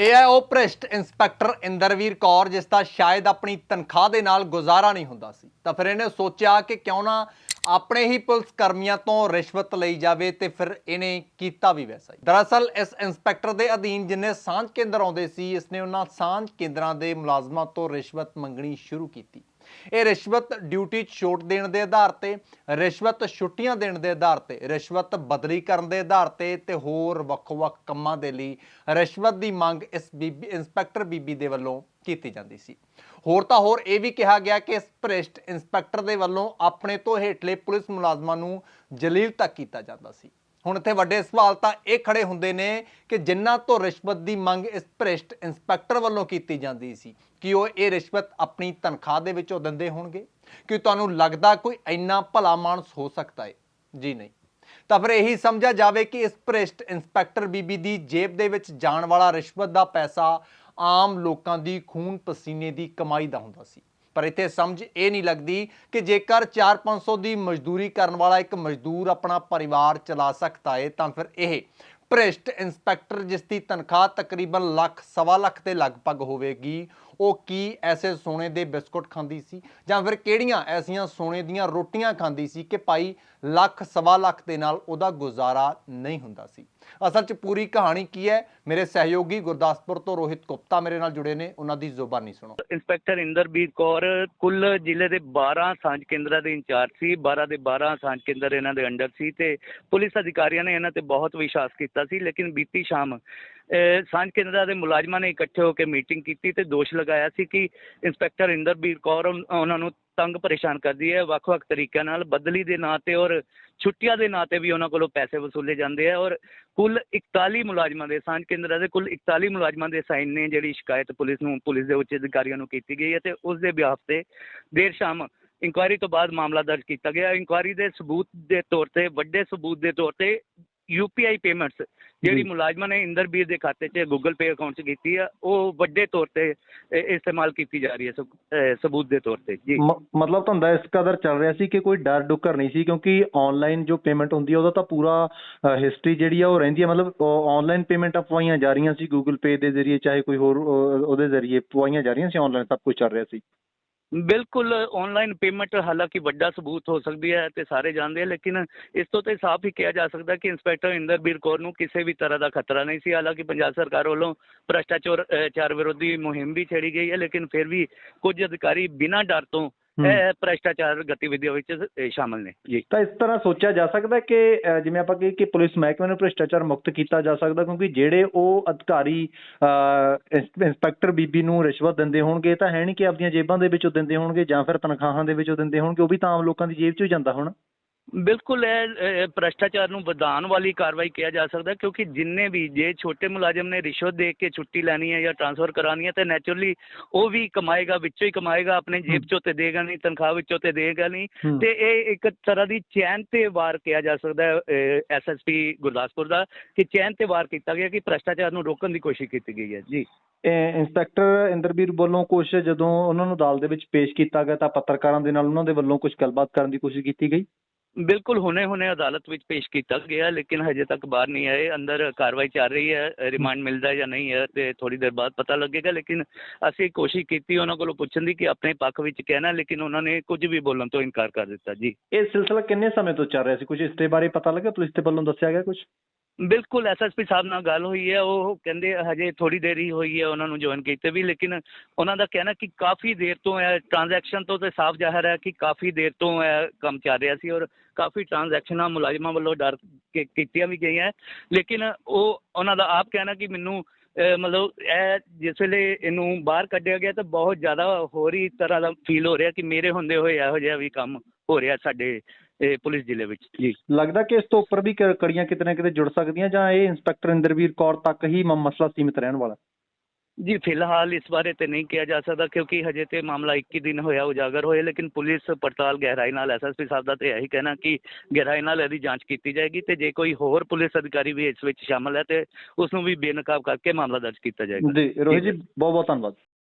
ਇਹ ਹੈ ਉਹ ਭ੍ਰਿਸ਼ਟ ਇੰਸਪੈਕਟਰ ਇੰਦਰਵੀਰ ਕੌਰ, ਜਿਸ ਦਾ ਸ਼ਾਇਦ ਆਪਣੀ ਤਨਖਾਹ ਦੇ ਨਾਲ ਗੁਜ਼ਾਰਾ ਨਹੀਂ ਹੁੰਦਾ ਸੀ। ਤਾਂ ਫਿਰ ਇਹਨੇ ਸੋਚਿਆ ਕਿ ਕਿਉਂ ਨਾ ਆਪਣੇ ਹੀ ਪੁਲਿਸ ਕਰਮੀਆਂ ਤੋਂ ਰਿਸ਼ਵਤ ਲਈ ਜਾਵੇ ਤੇ ਫਿਰ ਇਹਨੇ ਕੀਤਾ ਵੀ ਵੈਸਾ ਹੀ। ਦਰਅਸਲ ਇਸ ਇੰਸਪੈਕਟਰ ਦੇ ਅਧੀਨ ਜਿੰਨੇ ਸਾਂਝ ਕੇਂਦਰ ਆਉਂਦੇ ਸੀ ਇਸਨੇ ਉਹਨਾਂ ਸਾਂਝ ਕੇਂਦਰਾਂ ਦੇ ਮੁਲਾਜ਼ਮਾਂ ਤੋਂ ਰਿਸ਼ਵਤ ਮੰਗਣੀ ਸ਼ੁਰੂ ਕੀਤੀ। ਇਹ ਰਿਸ਼ਵਤ ਡਿਊਟੀ ਛੋਟ ਦੇਣ ਦੇ ਆਧਾਰ ਤੇ, ਰਿਸ਼ਵਤ ਛੁੱਟੀਆਂ ਦੇਣ ਦੇ ਆਧਾਰ ਤੇ, ਰਿਸ਼ਵਤ ਬਦਲੀ ਕਰਨ ਦੇ ਆਧਾਰ ਤੇ ਤੇ ਹੋਰ ਵੱਖ-ਵੱਖ ਕੰਮਾਂ ਦੇ ਲਈ ਰਿਸ਼ਵਤ ਦੀ ਮੰਗ ਇਸ ਬੀਬੀ, ਇੰਸਪੈਕਟਰ ਬੀਬੀ ਦੇ ਵੱਲੋਂ ਕੀਤੀ ਜਾਂਦੀ ਸੀ। ਹੋਰ ਤਾਂ ਹੋਰ ਇਹ ਵੀ ਕਿਹਾ ਗਿਆ ਕਿ ਇਸ ਭ੍ਰਿਸ਼ਟ ਇੰਸਪੈਕਟਰ ਦੇ ਵੱਲੋਂ ਆਪਣੇ ਤੋਂ ਹੇਠਲੇ ਪੁਲਿਸ ਮੁਲਾਜ਼ਮਾਂ ਨੂੰ ਜਲੀਲ ਤੱਕ ਕੀਤਾ ਜਾਂਦਾ ਸੀ। ਹੁਣ ਇੱਥੇ ਵੱਡੇ ਸਵਾਲ ਤਾਂ ਇਹ ਖੜੇ ਹੁੰਦੇ ਨੇ ਕਿ ਜਿਨ੍ਹਾਂ ਤੋਂ ਰਿਸ਼ਵਤ ਦੀ ਮੰਗ ਇਸ ਭ੍ਰਿਸ਼ਟ ਇੰਸਪੈਕਟਰ ਵੱਲੋਂ ਕੀਤੀ ਜਾਂਦੀ ਸੀ, ਕਿ ਉਹ ਇਹ ਰਿਸ਼ਵਤ ਆਪਣੀ ਤਨਖਾਹ ਦੇ ਵਿੱਚੋਂ ਦਿੰਦੇ ਹੋਣਗੇ? ਕਿ ਤੁਹਾਨੂੰ ਲੱਗਦਾ ਕੋਈ ਇੰਨਾ ਭਲਾ ਮਾਨਸ ਹੋ ਸਕਦਾ ਹੈ ਜੀ ਨਹੀਂ। ਤਾਂ ਫਿਰ ਇਹੀ ਸਮਝਿਆ ਜਾਵੇ ਕਿ ਇਸ ਭ੍ਰਿਸ਼ਟ ਇੰਸਪੈਕਟਰ ਬੀਬੀ ਦੀ ਜੇਬ ਦੇ ਵਿੱਚ ਜਾਣ ਵਾਲਾ ਰਿਸ਼ਵਤ ਦਾ ਪੈਸਾ ਆਮ ਲੋਕਾਂ ਦੀ ਖੂਨ ਪਸੀਨੇ ਦੀ ਕਮਾਈ ਦਾ ਹੁੰਦਾ ਸੀ। ਪਰ ਇੱਥੇ ਸਮਝ ਇਹ ਨਹੀਂ ਲੱਗਦੀ ਕਿ ਜੇਕਰ 4-500 ਦੀ ਮਜ਼ਦੂਰੀ ਕਰਨ ਵਾਲਾ ਇੱਕ ਮਜ਼ਦੂਰ ਆਪਣਾ ਪਰਿਵਾਰ ਚਲਾ ਸਕਦਾ ਹੈ ਤਾਂ ਫਿਰ ਇਹ ਭ੍ਰਿਸ਼ਟ ਇੰਸਪੈਕਟਰ ਜਿਸ ਦੀ ਤਨਖਾਹ ਤਕਰੀਬਨ ਲੱਖ, ਸਵਾ ਲੱਖ ਦੇ ਲਗਭਗ ਹੋਵੇਗੀ, ਉਹ ਕੀ ਐਸੇ ਸੋਨੇ ਦੇ ਬਿਸਕੁਟ ਖਾਂਦੀ ਸੀ? ਜਾਂ ਫਿਰ ਕਿਹੜੀਆਂ ਐਸੀਆਂ ਸੋਨੇ ਦੀਆਂ ਰੋਟੀਆਂ ਖਾਂਦੀ ਸੀ ਕਿ ਭਾਈ ਲੱਖ, ਸਵਾ ਲੱਖ ਦੇ ਨਾਲ ਉਹਦਾ ਗੁਜ਼ਾਰਾ ਨਹੀਂ ਹੁੰਦਾ ਸੀ? ਅਸਲ 'ਚ ਪੂਰੀ ਕਹਾਣੀ ਕੀ ਹੈ? ਮੇਰੇ ਸਹਿਯੋਗੀ ਗੁਰਦਾਸਪੁਰ ਤੋਂ ਰੋਹਿਤ ਗੁਪਤਾ ਮੇਰੇ ਨਾਲ ਜੁੜੇ ਨੇ, ਉਹਨਾਂ ਦੀ ਜ਼ੁਬਾਨੀ ਸੁਣੋ। ਇੰਸਪੈਕਟਰ ਇੰਦਰਬੀਰ ਕੌਰ, ਕੁੱਲ ਜ਼ਿਲ੍ਹੇ ਦੇ 12 ਸਾਂਝ ਕੇਂਦਰਾਂ ਦੇ ਇੰਚਾਰਜ ਸੀ 12 ਦੇ 12 ਸਾਂਝ ਕੇਂਦਰ ਇਹਨਾਂ ਦੇ ਅੰਡਰ ਸੀ ਤੇ ਪੁਲਿਸ ਅਧਿਕਾਰੀਆਂ ਨੇ ਇਹਨਾਂ ਤੇ ਬਹੁਤ ਵਿਸ਼ਵਾਸ ਕੀਤਾ ਸੀ, ਲੇਕਿਨ ਬੀਤੀ ਸ਼ਾਮ ਸਾਂਝ ਕੇਂਦਰਾਂ ਦੇ ਮੁਲਾਜ਼ਮਾਂ ਨੇ ਇਕੱਠੇ ਹੋ ਕੇ ਮੀਟਿੰਗ ਕੀਤੀ ਤੇ ਦੋਸ਼ ਲਗਾਇਆ ਸੀ ਕਿ ਇੰਸਪੈਕਟਰ ਇੰਦਰਬੀਰ ਕੌਰ ਉਹਨਾਂ ਨੂੰ ਤੰਗ ਪਰੇਸ਼ਾਨ ਕਰਦੀ ਹੈ। ਵੱਖ-ਵੱਖ ਤਰੀਕਿਆਂ ਨਾਲ ਬਦਲੀ ਦੇ ਨਾਂ ਤੇ ਔਰ ਛੁੱਟੀਆਂ ਦੇ ਨਾਂ ਤੇ ਵੀ ਉਹਨਾਂ ਕੋਲੋਂ ਪੈਸੇ ਵਸੂਲੇ ਜਾਂਦੇ ਆ ਔਰ ਕੁੱਲ 41 ਮੁਲਾਜ਼ਮਾਂ ਦੇ, ਸਾਂਝ ਕੇਂਦਰਾਂ ਦੇ ਕੁੱਲ 41 ਮੁਲਾਜ਼ਮਾਂ ਦੇ ਸਾਈਨ ਨੇ ਜਿਹੜੀ ਸ਼ਿਕਾਇਤ ਪੁਲਿਸ ਨੂੰ, ਪੁਲਿਸ ਦੇ ਉੱਚ ਅਧਿਕਾਰੀਆਂ ਨੂੰ ਕੀਤੀ ਗਈ ਹੈ ਤੇ ਉਸ ਦੇ ਬਿਆਫ ਤੇ ਦੇਰ ਸ਼ਾਮ ਇਨਕੁਆਇਰੀ ਤੋਂ ਬਾਅਦ ਮਾਮਲਾ ਦਰਜ ਕੀਤਾ ਗਿਆ। ਇਨਕੁਆਇਰੀ ਦੇ ਸਬੂਤ ਦੇ ਤੌਰ ਤੇ, ਵੱਡੇ ਸਬੂਤ ਦੇ ਤੌਰ ਤੇ ਯੂਪੀਆਈ ਪੇਮੈਂਟਸ ਜਿਹੜੀ। ਮੁਲਾਜ਼ਮਾਂ ਨੇ ਇੰਦਰਬੀਰ ਦੇ ਖਾਤੇ 'ਚ ਗੂਗਲ ਪੇ ਅਕਾਊਂਟ 'ਚ ਕੀਤੀ ਆ ਉਹ ਵੱਡੇ ਤੌਰ ਤੇ ਇਸਤੇਮਾਲ ਕੀਤੀ ਜਾ ਰਹੀ ਹੈ ਸਬੂਤ ਦੇ ਤੌਰ ਤੇ ਜੀ ਮਤਲਬ ਧੰਦਾ ਇਸ ਕਦਰ ਚੱਲ ਰਿਹਾ ਸੀ ਕਿ ਕੋਈ ਡਰ ਡੁੱਕਰ ਨਹੀਂ ਸੀ ਕਿਉਂਕਿ ਆਨਲਾਈਨ ਜੋ ਪੇਮੈਂਟ ਹੁੰਦੀ ਹੈ ਉਹਦਾ ਤਾਂ ਪੂਰਾ ਹਿਸਟਰੀ ਜਿਹੜੀ ਆ ਉਹ ਰਹਿੰਦੀ ਹੈ ਮਤਲਬ ਆਨਲਾਈਨ ਪੇਮੈਂਟ ਪਵਾਈਆਂ ਜਾ ਰਹੀਆਂ ਸੀ ਗੂਗਲ ਪੇ ਦੇ ਜ਼ਰੀਏ ਚਾਹੇ ਕੋਈ ਹੋਰ ਉਹਦੇ ਜ਼ਰੀਏ ਪਵਾਈਆਂ ਜਾ ਰਹੀਆਂ ਸੀ ਆਨਲਾਈਨ ਸਭ ਕੁਝ ਚੱਲ ਰਿਹਾ ਸੀ ਬਿਲਕੁਲ ਆਨਲਾਈਨ ਪੇਮੈਂਟ ਹਾਲਾਂਕਿ ਵੱਡਾ ਸਬੂਤ ਹੋ ਸਕਦੀ ਹੈ ਤੇ ਸਾਰੇ ਜਾਣਦੇ ਆ, ਲੇਕਿਨ ਇਸ ਤੋਂ ਤੇ ਸਾਫ਼ ਹੀ ਕਿਹਾ ਜਾ ਸਕਦਾ ਕਿ ਇੰਸਪੈਕਟਰ ਇੰਦਰਬੀਰ ਕੌਰ ਨੂੰ ਕਿਸੇ ਵੀ ਤਰ੍ਹਾਂ ਦਾ ਖਤਰਾ ਨਹੀਂ ਸੀ। ਹਾਲਾਂਕਿ ਪੰਜਾਬ ਸਰਕਾਰ ਵੱਲੋਂ ਭ੍ਰਿਸ਼ਟਾਚਾਰ ਚਾਰ ਵਿਰੋਧੀ ਮੁਹਿੰਮ ਵੀ ਛੇੜੀ ਗਈ ਹੈ, ਲੇਕਿਨ ਫਿਰ ਵੀ ਕੁਝ ਅਧਿਕਾਰੀ ਬਿਨਾਂ ਡਰ ਤੋਂ ਭ੍ਰਸ਼ਟਾਚਾਰ ਗਤੀਵਿਧੀਆਂ ਵਿੱਚ ਸ਼ਾਮਲ ਨੇ। ਜੀ। ਤਾਂ ਇਸ ਤਰ੍ਹਾਂ ਸੋਚਿਆ ਜਾ ਸਕਦਾ ਕਿ ਜਿਵੇਂ ਆਪਾਂ ਕਹੀਏ ਕਿ ਪੁਲਿਸ ਮਹਿਕਮੇ ਨੂੰ ਭ੍ਰਿਸ਼ਟਾਚਾਰ ਮੁਕਤ ਕੀਤਾ ਜਾ ਸਕਦਾ ਕਿਉਂਕਿ ਜਿਹੜੇ ਉਹ ਅਧਿਕਾਰੀ ਇੰਸਪੈਕਟਰ ਬੀਬੀ ਨੂੰ ਰਿਸ਼ਵਤ ਦਿੰਦੇ ਹੋਣਗੇ ਤਾਂ ਹੈ ਨਹੀਂ ਕਿ ਆਪਣੀਆਂ ਜੇਬਾਂ ਦੇ ਵਿੱਚੋਂ ਦਿੰਦੇ ਹੋਣਗੇ ਜਾਂ ਫਿਰ ਤਨਖਾਹਾਂ ਦੇ ਵਿੱਚੋਂ ਦਿੰਦੇ ਹੋਣਗੇ ਉਹ ਵੀ ਤਾਂ ਆਮ ਲੋਕਾਂ ਦੀ ਜੇਬ 'ਚੋਂ ਹੀ ਜਾਂਦਾ ਹੋਣਾ। ਬਿਲਕੁਲ ਇਹ ਭ੍ਰਸ਼ਟਾਚਾਰ ਨੂੰ ਵਧਾਉਣ ਵਾਲੀ ਕਾਰਵਾਈ ਕਿਹਾ ਜਾ ਸਕਦਾ ਕਿਉਂਕਿ ਜਿੰਨੇ ਵੀ ਜੇ ਛੋਟੇ ਮੁਲਾਜ਼ਮ ਨੇ ਰਿਸ਼ਵਤ ਦੇ ਕੇ ਛੁੱਟੀ ਲੈਣੀ ਹੈ ਜਾਂ ਟ੍ਰਾਂਸਫਰ ਕਰਾਣੀ ਹੈ ਤੇ ਨੈਚੁਰਲੀ ਉਹ ਵੀ ਕਮਾਏਗਾ ਵਿੱਚੋਂ ਹੀ ਕਮਾਏਗਾ ਆਪਣੇ ਜੇਬ। ਚੋਂ ਤੇ ਦੇਗਾ ਨਹੀਂ ਤਨਖਾਹ ਵਿੱਚੋਂ ਤੇ ਦੇਗਾ ਨਹੀਂ। ਤੇ ਇਹ ਇੱਕ ਤਰ੍ਹਾਂ ਦੀ ਚੈਨ ਤੇ ਵਾਰ ਕਿਹਾ ਜਾ ਸਕਦਾ ਹੈ ਐਸਐਸਪੀ ਗੁਰਦਾਸਪੁਰ ਦਾ ਕਿ ਚੈਨ ਤੇ ਵਾਰ ਕੀਤਾ ਗਿਆ ਕਿ ਭ੍ਰਸ਼ਟਾਚਾਰ ਨੂੰ ਰੋਕਣ ਦੀ ਕੋਸ਼ਿਸ਼ ਕੀਤੀ ਗਈ ਹੈ ਜੀ ਇੰਸਪੈਕਟਰ ਇੰਦਰਬੀਰ ਵੱਲੋਂ ਕੁਝ ਜਦੋਂ ਉਹਨਾਂ ਨੂੰ ਅਦਾਲਤ ਦੇ ਵਿੱਚ ਪੇਸ਼ ਕੀਤਾ ਗਿਆ ਤਾਂ ਪੱਤਰਕਾਰਾਂ ਦੇ ਨਾਲ ਉਹਨਾਂ ਦੇ ਵੱਲੋਂ ਕੁਝ ਗੱਲਬਾਤ ਕਰਨ ਦੀ ਕੋਸ਼ਿਸ਼ ਕੀਤੀ ਗਈ ਬਿਲਕੁਲ ਹੁਣੇ ਹੁਣੇ ਅਦਾਲਤ ਵਿੱਚ ਪੇਸ਼ ਕੀਤਾ ਗਿਆ, ਲੇਕਿਨ ਹਜੇ ਤੱਕ ਬਾਹਰ ਨਹੀਂ ਆਏ। ਅੰਦਰ ਕਾਰਵਾਈ ਚੱਲ ਰਹੀ ਹੈ, ਰਿਮਾਂਡ ਮਿਲਦਾ ਜਾਂ ਨਹੀਂ ਹੈ ਤੇ ਥੋੜੀ ਦੇਰ ਬਾਅਦ ਪਤਾ ਲੱਗੇਗਾ, ਲੇਕਿਨ ਅਸੀਂ ਕੋਸ਼ਿਸ਼ ਕੀਤੀ ਉਹਨਾਂ ਕੋਲੋਂ ਪੁੱਛਣ ਦੀ ਕਿ ਆਪਣੇ ਪੱਖ ਵਿੱਚ ਕਹਿਣਾ, ਲੇਕਿਨ ਉਹਨਾਂ ਨੇ ਕੁਝ ਵੀ ਬੋਲਣ ਤੋਂ ਇਨਕਾਰ ਕਰ ਦਿੱਤਾ ਜੀ। ਇਹ ਸਿਲਸਿਲਾ ਕਿੰਨੇ ਸਮੇਂ ਤੋਂ ਚੱਲ ਰਿਹਾ ਸੀ? ਕੁਝ ਇਸ ਦੇ ਬਾਰੇ ਪਤਾ ਲੱਗਾ ਪੁਲਿਸ ਦੇ ਵੱਲੋਂ ਦੱਸਿਆ ਗਿਆ ਕੁਝ ਬਿਲਕੁਲ ਐਸਐਸਪੀ ਸਾਹਿਬ ਨਾਲ ਗੱਲ ਹੋਈ ਹੈ, ਉਹ ਕਹਿੰਦੇ ਹਜੇ ਥੋੜੀ ਦੇਰ ਹੀ ਹੋਈ ਹੈ, ਉਹਨਾਂ ਨੂੰ ਜੁਆਇਨ ਕੀਤੇ ਵੀ, ਲੇਕਿਨ ਉਹਨਾਂ ਦਾ ਕਹਿਣਾ ਕਿ ਕਾਫੀ ਦੇਰ ਤੋਂ ਇਹ ਟ੍ਰਾਂਜੈਕਸ਼ਨ ਤੋਂ ਤੇ ਸਾਫ਼ ਜ਼ਾਹਰ ਹੈ ਕਿ ਕਾਫੀ ਦੇਰ ਤੋਂ ਇਹ ਕੰਮ ਚੱਲ ਰਿਹਾ ਸੀ ਔਰ ਕਾਫੀ ਟ੍ਰਾਂਜੈਕਸ਼ਨਾਂ ਮੁਲਾਜ਼ਮਾਂ ਵੱਲੋਂ ਡਰ ਕੇ ਕੀਤੀਆਂ ਵੀ ਗਈਆਂ। ਲੇਕਿਨ ਉਹ, ਉਹਨਾਂ ਦਾ ਆਪ ਕਹਿਣਾ ਕਿ ਮੈਨੂੰ ਮਤਲਬ ਇਹ ਜਿਸ ਵੇਲੇ ਇਹਨੂੰ ਬਾਹਰ ਕੱਢਿਆ ਗਿਆ ਤਾਂ ਬਹੁਤ ਜ਼ਿਆਦਾ ਹੋਰ ਹੀ ਤਰ੍ਹਾਂ ਦਾ ਫੀਲ ਹੋ ਰਿਹਾ ਕਿ ਮੇਰੇ ਹੁੰਦੇ ਹੋਏ ਇਹੋ ਜਿਹਾ ਵੀ ਕੰਮ ਹੋ ਰਿਹਾ ਸਾਡੇ ਇਹ ਪੁਲਿਸ ਜ਼ਿਲ੍ਹੇ ਵਿੱਚ ਜੀ। ਲੱਗਦਾ ਕਿ ਇਸ ਤੋਂ ਉੱਪਰ ਵੀ ਕੜੀਆਂ ਕਿਤੇ ਨਾ ਕਿਤੇ ਜੁੜ ਸਕਦੀਆਂ ਜਾਂ ਇਹ ਇੰਸਪੈਕਟਰ ਇੰਦਰਵੀਰ ਕੌਰ ਤੱਕ ਹੀ ਮਸਲਾ ਸੀਮਿਤ ਰਹਿਣ ਵਾਲਾ? ਜੀ ਫਿਲਹਾਲ ਇਸ ਬਾਰੇ ਤੇ ਨਹੀਂ ਕਿਹਾ ਜਾ ਸਕਦਾ ਕਿਉਂਕਿ ਹਜੇ ਤੇ ਮਾਮਲਾ 21 ਦਿਨ ਹੋਇਆ ਉਜਾਗਰ ਹੋਏ ਲੇਕਿਨ ਪੁਲਿਸ ਪੜਤਾਲ ਗਹਿਰਾਈ ਨਾਲ ਐਸਐਸਪੀ ਸਾਹਿਬ ਦਾ ਤੇ ਇਹੀ ਕਹਿਣਾ ਕਿ ਗਹਿਰਾਈ ਨਾਲ ਇਹਦੀ ਜਾਂਚ ਕੀਤੀ ਜਾਏਗੀ ਤੇ ਜੇ ਕੋਈ ਹੋਰ ਪੁਲਿਸ ਅਧਿਕਾਰੀ ਵੀ ਇਸ ਵਿੱਚ ਸ਼ਾਮਲ ਹੈ ਤੇ ਉਸ ਨੂੰ ਵੀ ਬੇਨਕਾਬ ਕਰਕੇ ਮਾਮਲਾ ਦਰਜ ਕੀਤਾ ਜਾਏਗਾ। ਜੀ ਰੋਹਿਤ ਜੀ ਬਹੁਤ ਬਹੁਤ ਧੰਨਵਾਦ।